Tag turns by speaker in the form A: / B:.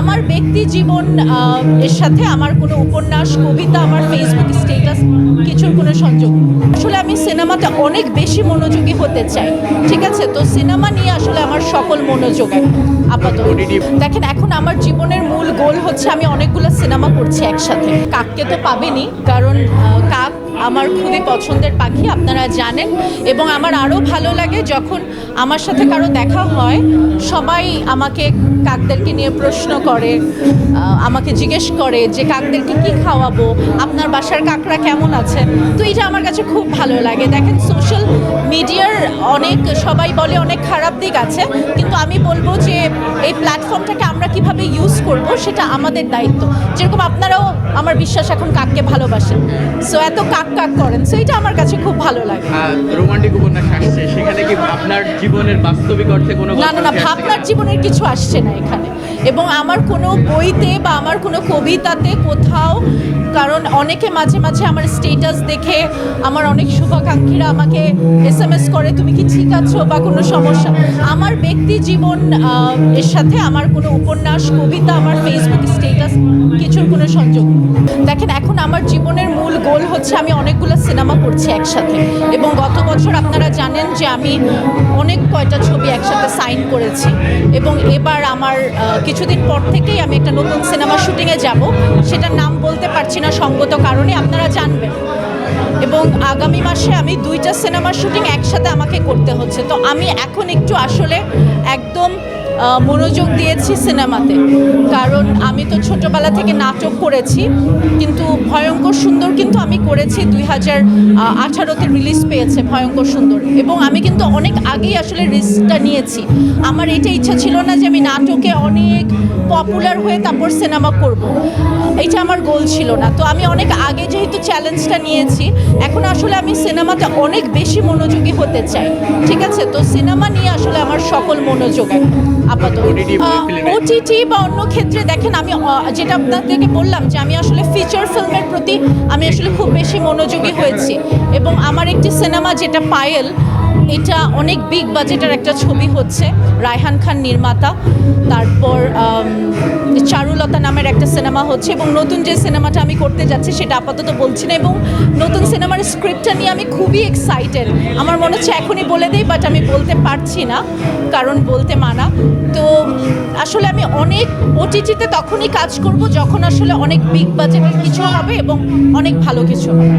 A: আমার ব্যক্তি জীবন এর সাথে আমার কোনো উপন্যাস কবিতা আমার ফেসবুক স্টেটাস কিছুর কোনো সংযোগ আসলে আমি সিনেমাটা অনেক বেশি মনোযোগী হতে চাই ঠিক আছে? তো সিনেমা নিয়ে আসলে আমার সকল মনোযোগ আপাতত। দেখেন এখন আমার জীবনের মূল গোল হচ্ছে আমি অনেকগুলো সিনেমা করছি একসাথে। কাককে তো পাবেনই কারণ কাক আমার খুবই পছন্দের পাখি, আপনারা জানেন। এবং আমার আরও ভালো লাগে যখন আমার সাথে কারও দেখা হয়, সবাই আমাকে কাকদেরকে নিয়ে প্রশ্ন করে আমাকে জিজ্ঞেস করে যে, কাকদেরকে কি খাওয়াবো? আপনার বাসার কাকরা কেমন আছে? তো এটা আমার কাছে খুব ভালো লাগে। দেখেন সোশ্যাল মিডিয়ার অনেক, সবাই বলে অনেক খারাপ দিক আছে, কিন্তু আমি বলব যে, এই প্ল্যাটফর্মটাকে আমরা কীভাবে ইউজ করব সেটা আমাদের দায়িত্ব। যেরকম আপনারাও আমার বিশ্বাস এখন কাককে ভালোবাসেন। সো এত কাক কাক করেন। সো এটা আমার কাছে খুব ভালো লাগে।
B: রোমান্টিক উপন্যাস আসছে। সেখানে কি আপনার জীবনের বাস্তবিক অর্থে কোনো
A: না না না? ভাবনার জীবনের কিছু আসছে না এখানে। এবং আমার কোনো বইতে বা আমার কোনো কবিতাতে কোথাও কারণ অনেকে মাঝে মাঝে আমার স্টেটাস দেখে আমার অনেক শুভাকাঙ্ক্ষীরা আমাকে এস এম এস করে তুমি কি ঠিক আছো? বা কোনো সমস্যা। আমার ব্যক্তি জীবন এর সাথে আমার কোনো উপন্যাস কবিতা আমার ফেসবুক স্টেটাস কিছুর কোনো সংযোগ দেখেন, এখন আমার জীবনের মূল গোল হচ্ছে আমি অনেকগুলো সিনেমা করছি একসাথে। এবং গত বছর আপনারা জানেন যে আমি অনেক কয়টা ছবি একসাথে সাইন করেছি। এবং এবার আমার কিছুদিন পর থেকেই আমি একটা নতুন সিনেমা শুটিংয়ে যাব। সেটার নাম বলতে পারছি না সঙ্গত কারণে, আপনারা জানবেন। এবং আগামী মাসে আমি দুইটা সিনেমার শুটিং একসাথে আমাকে করতে হচ্ছে। তো আমি এখন একটু আসলে একদম মনোযোগ দিয়েছি সিনেমাতে কারণ আমি তো ছোটোবেলা থেকে নাটক করেছি, কিন্তু ভয়ঙ্কর সুন্দর কিন্তু আমি করেছি দুই হাজার আঠারোতে রিলিজ পেয়েছে ভয়ঙ্কর সুন্দর। এবং আমি কিন্তু অনেক আগেই আসলে রিস্কটা নিয়েছি। আমার এটা ইচ্ছা ছিল না যে আমি নাটকে অনেক পপুলার হয়ে তারপর সিনেমা করব। এটা আমার গোল ছিল না। তো আমি অনেক আগে যেহেতু চ্যালেঞ্জটা নিয়েছি এখন আসলে আমি সিনেমাতে অনেক বেশি মনোযোগী হতে চাই। ঠিক আছে? তো সিনেমা নিয়ে আসলে আমার সকল মনোযোগ আপাতত? ওটিটি বা অন্য ক্ষেত্রে দেখেন আমি যেটা আপনাদেরকে বললাম যে আমি আসলে ফিচার ফিল্মের প্রতি আমি আসলে খুব বেশি মনোযোগী হয়েছি। এবং আমার একটি সিনেমা যেটা পায়েল এটা অনেক বিগ বাজেটের একটা ছবি হচ্ছে রায়হান খান নির্মাতা। তারপর সিনেমা হচ্ছে এবং নতুন যে সিনেমাটা আমি করতে যাচ্ছি সেটা আপাতত বলছি না এবং নতুন সিনেমার স্ক্রিপ্টটা নিয়ে আমি খুবই এক্সাইটেড আমার মনে হচ্ছে এখনই বলে দিই বাট আমি বলতে পারছি না, কারণ বলতে মানা। তো আসলে আমি অনেক ওটিটিতে তখনই কাজ করব যখন আসলে অনেক বিগ বাজেটের কিছু হবে এবং অনেক ভালো কিছু হবে।